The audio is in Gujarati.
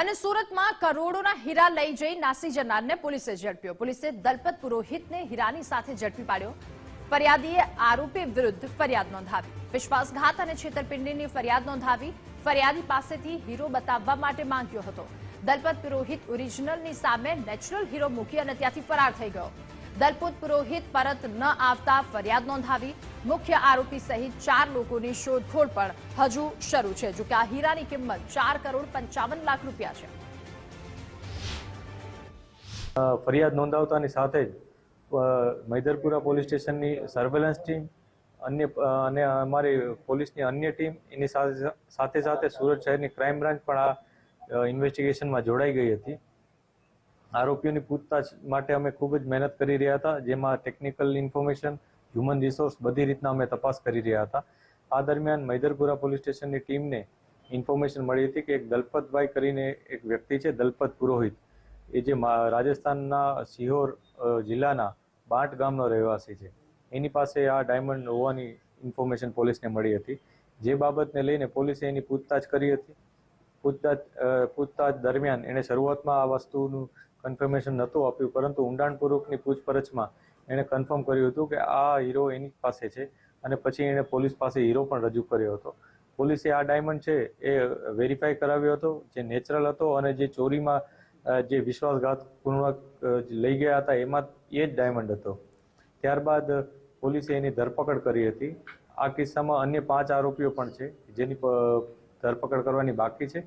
અને સુરતમાં કરોડોના હીરા લઈ જઈ નાસી જનારને પોલીસે ઝડપ્યો. પોલીસે દલપત પુરોહિતને હીરાની સાથે ઝડપી પાડ્યો. ફરિયાદીએ આરોપી વિરુદ્ધ ફરિયાદ નોંધાવી. વિશ્વાસઘાત અને છેતરપિંડીની ફરિયાદ નોંધાવી ફરિયાદી પાસેથી હીરો બતાવવા માટે માંગ્યો હતો. દલપત પુરોહિત ઓરિજિનલની સામે નેચરલ હીરો મૂકી અને ત્યાંથી ફરાર થઈ ગયો. દલપત પુરોહિત પરત ન આવતા ફરિયાદ નોંધાવી મુખ્ય આરોપી સહિત ચાર લોકોની શોધખોળ પણ હજુ શરૂ છે, જોકે આ હીરાની કિંમત ચાર કરોડ પંચાવન લાખ રૂપિયા છે. ફરિયાદ નોંધાવતાની સાથે જ મૈદરપુરા પોલીસ સ્ટેશનની સર્વેલન્સ ટીમ અન્ય અને અમારી પોલીસની અન્ય ટીમ એની સાથે સાથે સુરત શહેરની ક્રાઇમ બ્રાન્ચ પણ આ ઇન્વેસ્ટિગેશનમાં જોડાઈ ગઈ હતી. આરોપીઓની પૂછતાછ માટે અમે ખૂબ જ મહેનત કરી રહ્યા હતા, જેમાં ટેકનિકલ ઇન્ફોર્મેશન હ્યુમન રિસોર્સ બધી રીતના અમે તપાસ કરી રહ્યા હતા. આ દરમિયાન મૈદરપુરા પોલીસ સ્ટેશનની ટીમને ઇન્ફોર્મેશન મળી હતી કે એક દલપતભાઈ કરીને એક વ્યક્તિ છે, દલપત પુરોહિત. એ જે રાજસ્થાનના સિહોર જિલ્લાના બાંટ ગામનો રહેવાસી છે. એની પાસે આ ડાયમંડ હોવાની ઇન્ફોર્મેશન પોલીસને મળી હતી. જે બાબતને લઈને પોલીસે એની પૂછતાછ કરી હતી. પૂછતાછ પૂછતાછ દરમિયાન એણે શરૂઆતમાં આ વસ્તુનું કન્ફર્મેશન નહોતું આપ્યું, પરંતુ ઊંડાણપૂર્વકની પૂછપરછમાં એણે કન્ફર્મ કર્યું હતું કે આ હીરો એની પાસે છે અને પછી એણે પોલીસ પાસે હીરો પણ રજૂ કર્યો હતો. પોલીસે આ ડાયમંડ છે એ વેરીફાઈ કરાવ્યો હતો, જે નેચરલ હતો અને જે ચોરીમાં જે વિશ્વાસઘાતપૂર્વક પૂર્ણક લઈ ગયા હતા, એમાં એ જ ડાયમંડ હતો. ત્યારબાદ પોલીસે એની ધરપકડ કરી હતી. આ કિસ્સામાં અન્ય પાંચ આરોપીઓ પણ છે, જેની ધરપકડ કરવાની બાકી છે.